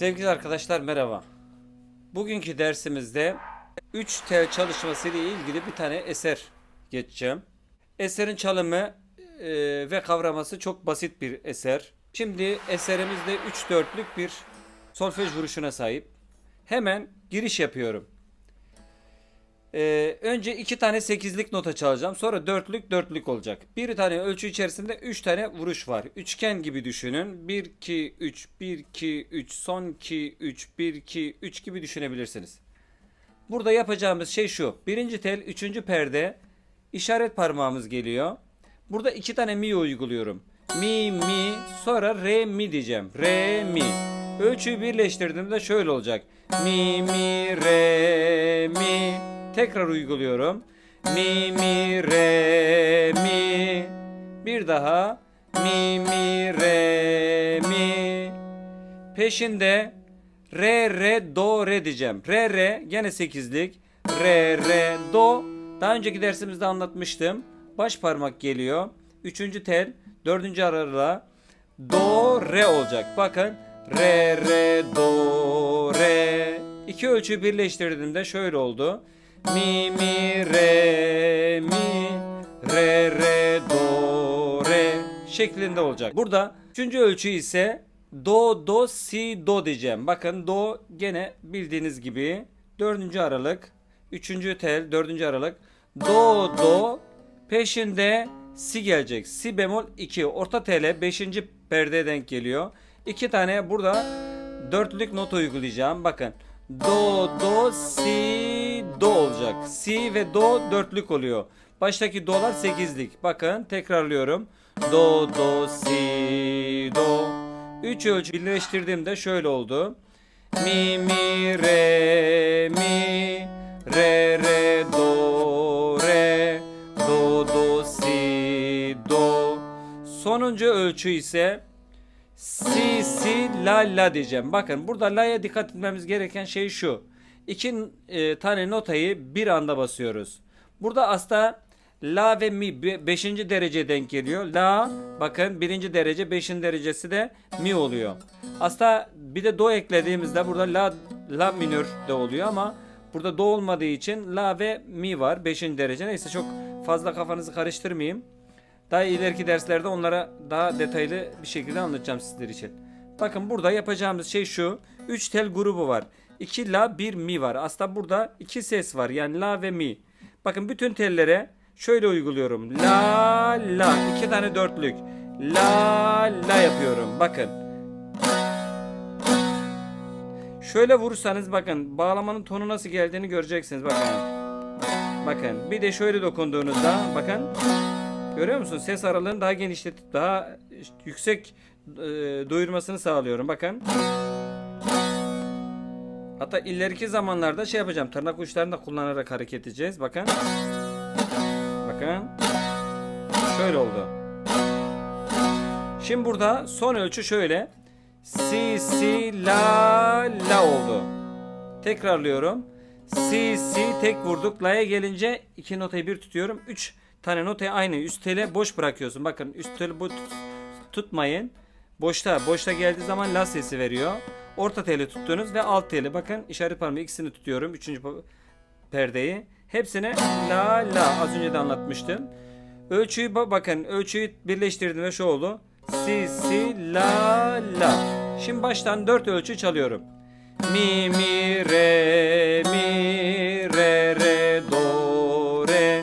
Sevgili arkadaşlar merhaba. Bugünkü dersimizde 3 tel çalışması ile ilgili bir tane eser geçeceğim. Eserin çalımı e, ve kavraması çok basit bir eser. Şimdi eserimizde 3 dörtlük bir solfej vuruşuna sahip. Hemen giriş yapıyorum. Ee, önce iki tane sekizlik nota çalacağım. Sonra dörtlük dörtlük olacak. Bir tane ölçü içerisinde üç tane vuruş var. Üçgen gibi düşünün. 1, 2, 3, 1, 2, 3, son 2, 3, 1, 2, 3 gibi düşünebilirsiniz. Burada yapacağımız şey şu. Birinci tel, üçüncü perde işaret parmağımız geliyor. Burada iki tane mi uyguluyorum. Mi, mi, sonra re, mi diyeceğim. Re, mi. Ölçüyü birleştirdiğimde şöyle olacak. Mi, mi, re, mi. Tekrar uyguluyorum. Mi, mi, re, mi. Bir daha. Mi, mi, re, mi. Peşinde re, re, do, re diyeceğim. Re, re gene sekizlik. Re, re, do. Daha önceki dersimizde anlatmıştım. Baş parmak geliyor. Üçüncü tel. Dördüncü aralığa. Do, re olacak. Bakın. Re, re, do, re. İki ölçüyü birleştirdiğimde şöyle oldu. Mi, mi, re, mi. Re, re, do, re şeklinde olacak. Burada üçüncü ölçü ise do, do, si, do diyeceğim. Bakın do gene bildiğiniz gibi dördüncü aralık. Üçüncü tel dördüncü aralık. Do, do peşinde si gelecek. Si bemol 2. Orta tele 5. perdeye denk geliyor. İki tane burada dörtlük not uygulayacağım. Bakın. Do, do, si, do olacak. Si ve do dörtlük oluyor. Baştaki dolar sekizlik. Bakın tekrarlıyorum. Do, do, si, do. Üç ölçü birleştirdiğimde şöyle oldu. Mi, mi, re, mi, re, re, do, re, do, do, si, do. Sonuncu ölçü ise si, si, la, la diyeceğim. Bakın burada la'ya dikkat etmemiz gereken şey şu. İki e, tane notayı bir anda basıyoruz. Burada aslında la ve mi 5. derece denk geliyor. La bakın birinci derece 5. derecesi de mi oluyor. Aslında bir de do eklediğimizde burada la la minör de oluyor ama burada do olmadığı için la ve mi var 5. derece. Neyse çok fazla kafanızı karıştırmayayım. Daha ileriki derslerde onlara daha detaylı bir şekilde anlatacağım sizler için. Bakın burada yapacağımız şey şu. 3 tel grubu var. 2 la 1 mi var. Aslında burada 2 ses var. Yani la ve mi. Bakın bütün tellere şöyle uyguluyorum. La la. 2 tane dörtlük. La la yapıyorum. Bakın. Şöyle vurursanız bakın bağlamanın tonu nasıl geldiğini göreceksiniz. Bakın. Bakın. Bir de şöyle dokunduğunuzda bakın. Görüyor musun? Ses aralığını daha genişletip daha yüksek e, duyurmasını sağlıyorum. Bakın. Hatta ileriki zamanlarda şey yapacağım. Tırnak uçlarını da kullanarak hareket edeceğiz. Bakın. Bakın. Şöyle oldu. Şimdi burada son ölçü şöyle. Si si la la oldu. Tekrarlıyorum. Si si tek vurduk. La'ya gelince iki notayı bir tutuyorum. Üç tane notayı aynı üst tele boş bırakıyorsun. Bakın üst teli bu tut- tutmayın. Boşta. Boşta geldiği zaman la sesi veriyor. Orta teli tuttunuz ve alt teli. Bakın işaret parmağı ikisini tutuyorum. Üçüncü perdeyi. Hepsine la la az önce de anlatmıştım. Ölçüyü ba- bakın ölçüyü birleştirdim ve şu oldu. Si si la la. Şimdi baştan dört ölçü çalıyorum. Mi mi re mi re re do re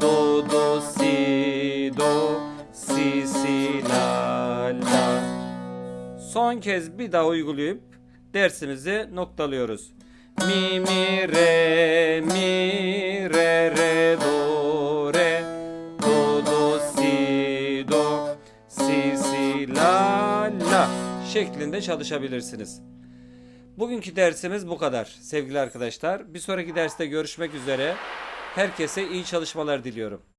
do do si do si si la la. Son kez bir daha uygulayıp dersimizi noktalıyoruz. Mi mi re mi re re do re do do si do si si la la şeklinde çalışabilirsiniz. Bugünkü dersimiz bu kadar sevgili arkadaşlar. Bir sonraki derste görüşmek üzere. Herkese iyi çalışmalar diliyorum.